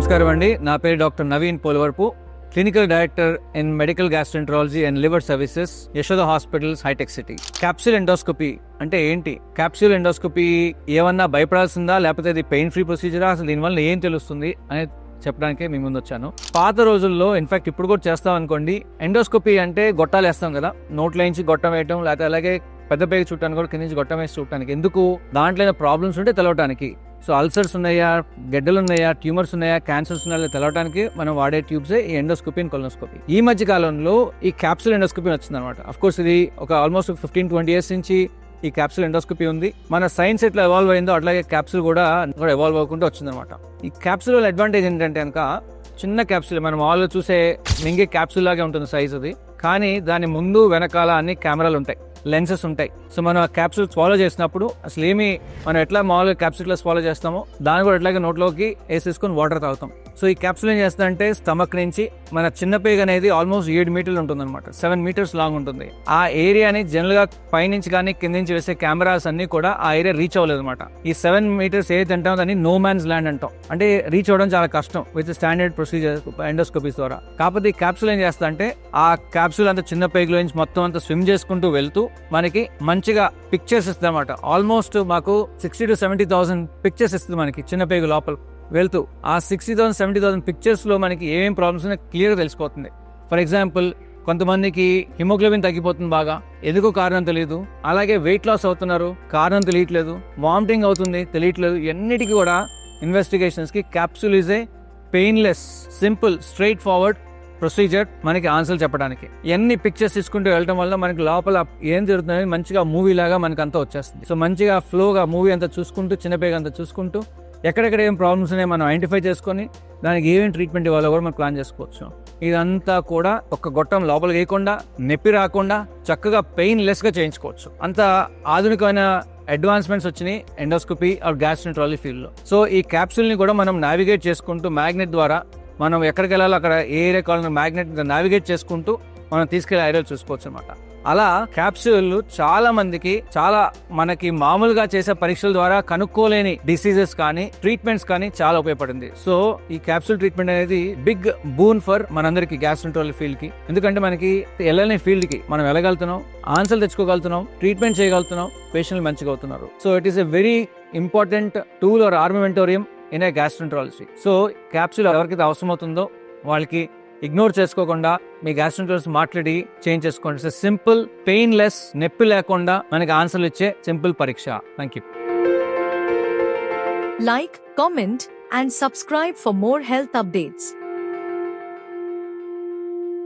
నమస్కారం అండి. నా పేరు doctor Naveen Polavarapu clinical director in medical gastroenterology and liver services Yashoda hospitals hitech City. Capsule endoscopy అంటే ఏంటి? క్యాప్సూల్ ఎండోస్కోపీ ఏమన్నా భయపడాల్సిందా? లేకపోతే ఇది పెయిన్ ఫ్రీ ప్రొసీజరా? అసలు దీనివల్ల ఏం తెలుస్తుంది? అనేది చెప్పడానికి మీ ముందు వచ్చాను. పాత రోజుల్లో ఇన్ఫాక్ట్ ఇప్పుడు కూడా చేస్తాం అనుకోండి ఎండోస్కోపీ అంటే గొట్టాలు వేస్తాం కదా నోట్లోంచి గొట్టం వేయటం లేకపోతే అలాగే పెద్ద పేగ చూడటానికి కూడా కింద నుంచి గొట్టం వేసి చూడటానికి. ఎందుకు? దాంట్లో ప్రాబ్లమ్స్ ఉంటే తెలవటానికి. సో అల్సర్స్ ఉన్నాయా గడ్డలు ఉన్నాయా ట్యూమర్స్ ఉన్నాయా క్యాన్సర్స్ ఉన్నాయా తెలవడానికి మనం వాడే ట్యూబ్స్ ఈ ఎండోస్కోపీ అండ్ కొలనోస్కోపీ. ఈ మధ్య కాలంలో ఈ క్యాప్సూల్ ఎండోస్కోపీ వచ్చింది అనమాట కోర్స్ ఇది ఒక ఆల్మోస్ట్ ఫిఫ్టీన్ ట్వంటీ ఇయర్స్ నుంచి ఈ క్యాప్సూల్ ఎండోస్కోపీ ఉంది. మన సైన్స్ ఎట్లా ఎవాల్వ్ అయిందో అట్లాగే క్యాప్సూల్ కూడా కూడా ఎవాల్వ్ అవ్వకుండా వచ్చిందనమాట ఈ క్యాప్సూల్ వల్ల అడ్వాంటేజ్ ఏంటంటే కనుక చిన్న క్యాప్సూల్ మనం మామూలుగా చూసే మింగే క్యాప్సూల్ లాగే ఉంటుంది సైజ్ అది. కానీ దాని ముందు వెనకాల అన్ని కెమెరాలు ఉంటాయి. లెన్సెస్ ఉంటాయి. సో మనం ఆ క్యాప్సూల్ స్వాలో చేసినప్పుడు అసలు ఏమి మనం ఎట్లా మామూలుగా క్యాప్సూల్ స్వాలో చేస్తామో దాన్ని కూడా ఎట్లాగే నోట్లోకి వేసేసుకొని వాటర్ తాగుతాం. సో ఈ క్యాప్సూల్ ఏం చేస్తుందంటే స్టమక్ నుంచి మన చిన్న పేగ్ అనేది ఆల్మోస్ట్ ఏడు మీటర్లు ఉంటుంది అనమాట సెవెన్ మీటర్స్ లాంగ్ ఉంటుంది. ఆ ఏరియాని జనరల్గా పైనుంచి కానీ కింద నుంచి వేసే కెమెరాస్ అన్ని కూడా ఆ ఏరియా రీచ్ అవ్వలేదు అనమాట ఈ సెవెన్ మీటర్స్ ఏదైతే అంటామో దాన్ని నో మ్యాన్స్ ల్యాండ్ అంటాం. అంటే రీచ్ అవ్వడం చాలా కష్టం విత్ స్టాండర్డ్ ప్రొసీజర్ ఎండోస్కోపీస్ ద్వారా. కాకపోతే ఈ క్యాప్సూల్ ఏం చేస్తా అంటే ఆ క్యాప్సూల్ అంత చిన్న పేగులో నుంచి మొత్తం అంతా స్విమ్ చేసుకుంటూ వెళ్తూ మనకి మంచిగా పిక్చర్స్ ఇస్తుంది అనమాట ఆల్మోస్ట్ మాకు sixty to seventy thousand pictures ఇస్తుంది మనకి చిన్న పేగు లోపల. వెళ్తూ ఆ సిక్స్టీ థౌసండ్ సెవెంటీ థౌసండ్ పిక్చర్స్లో మనకి ఏమేమి ప్రాబ్లమ్స్ ఉన్నాయో క్లియర్గా తెలిసిపోతుంది. ఫర్ ఎగ్జాంపుల్ కొంతమందికి హిమోగ్లోబిన్ తగ్గిపోతుంది బాగా. ఎందుకు కారణం తెలియదు అలాగే వెయిట్ లాస్ అవుతున్నారు. కారణం తెలియట్లేదు. వామిటింగ్ అవుతుంది తెలియట్లేదు. ఎన్నిటికీ కూడా ఇన్వెస్టిగేషన్స్కి capsule is a painless simple straightforward procedure మనకి ఆన్సర్ చెప్పడానికి. ఎన్ని పిక్చర్స్ తీసుకుంటూ వెళ్ళడం వల్ల మనకి లోపల ఏం జరుగుతుందని మంచిగా మూవీ లాగా మనకి అంతా వచ్చేస్తుంది. సో మంచిగా ఫ్లోగా మూవీ అంతా చూసుకుంటూ చిన్నపేగ అంతా చూసుకుంటూ ఎక్కడెక్కడ ఏం ప్రాబ్లమ్స్ ఉన్నాయో మనం ఐడెంటిఫై చేసుకొని దానికి ఏమేమి ట్రీట్మెంట్ ఇవ్వాలో కూడా మనం ప్లాన్ చేసుకోవచ్చు. ఇదంతా కూడా ఒక గొట్టం లోపలికి వేయకుండా నొప్పి రాకుండా చక్కగా పెయిన్ లెస్గా చేయించుకోవచ్చు. అంత ఆధునికమైన అడ్వాన్స్మెంట్స్ వచ్చినాయి ఎండోస్కోపీ ఆర్ గ్యాస్ట్రెంట్రాలజీ ఫీల్డ్లో సో ఈ క్యాప్సూల్ని కూడా మనం నావిగేట్ చేసుకుంటూ మ్యాగ్నెట్ ద్వారా మనం ఎక్కడికి వెళ్ళాలో అక్కడ ఏ ఏరియా కావాలన్నా మ్యాగ్నెట్ నావిగేట్ చేసుకుంటూ మనం తీసుకెళ్ళే ఏరియాలు చూసుకోవచ్చు అనమాట అలా క్యాప్సూల్ చాలా మందికి చాలా మనకి మామూలుగా చేసే పరీక్షల ద్వారా కనుక్కోలేని డిసీజెస్ కానీ ట్రీట్మెంట్స్ కానీ చాలా ఉపయోగపడింది. సో ఈ క్యాప్సూల్ ట్రీట్మెంట్ అనేది బిగ్ బూన్ ఫర్ మనందరికి గ్యాస్ట్రంట్రాలజీ ఫీల్డ్కి ఎందుకంటే మనకి వెళ్ళని ఫీల్డ్కి మనం వెళ్ళగలుగుతున్నాం ఆన్సర్లు తెచ్చుకోగలుగుతున్నాం ట్రీట్మెంట్ చేయగలుగుతున్నాం పేషెంట్లు మంచిగా అవుతున్నారు. So it is a very important tool or armamentarium in a gastroenterology so capsule ఎవరికైతే అవసరం అవుతుందో వాళ్ళకి ఇగ్నోర్ చేసుకోకుండా మీ గ్యాస్ట్రోస్ మాట్లాడి చేంజ్ చేసుకోండి. సో సింపుల్ పెయిన్ లెస్ నొప్పి లేకుండా మనకి ఆన్సర్లు ఇచ్చే సింపుల్ పరీక్ష. Thank you like comment and subscribe for more health updates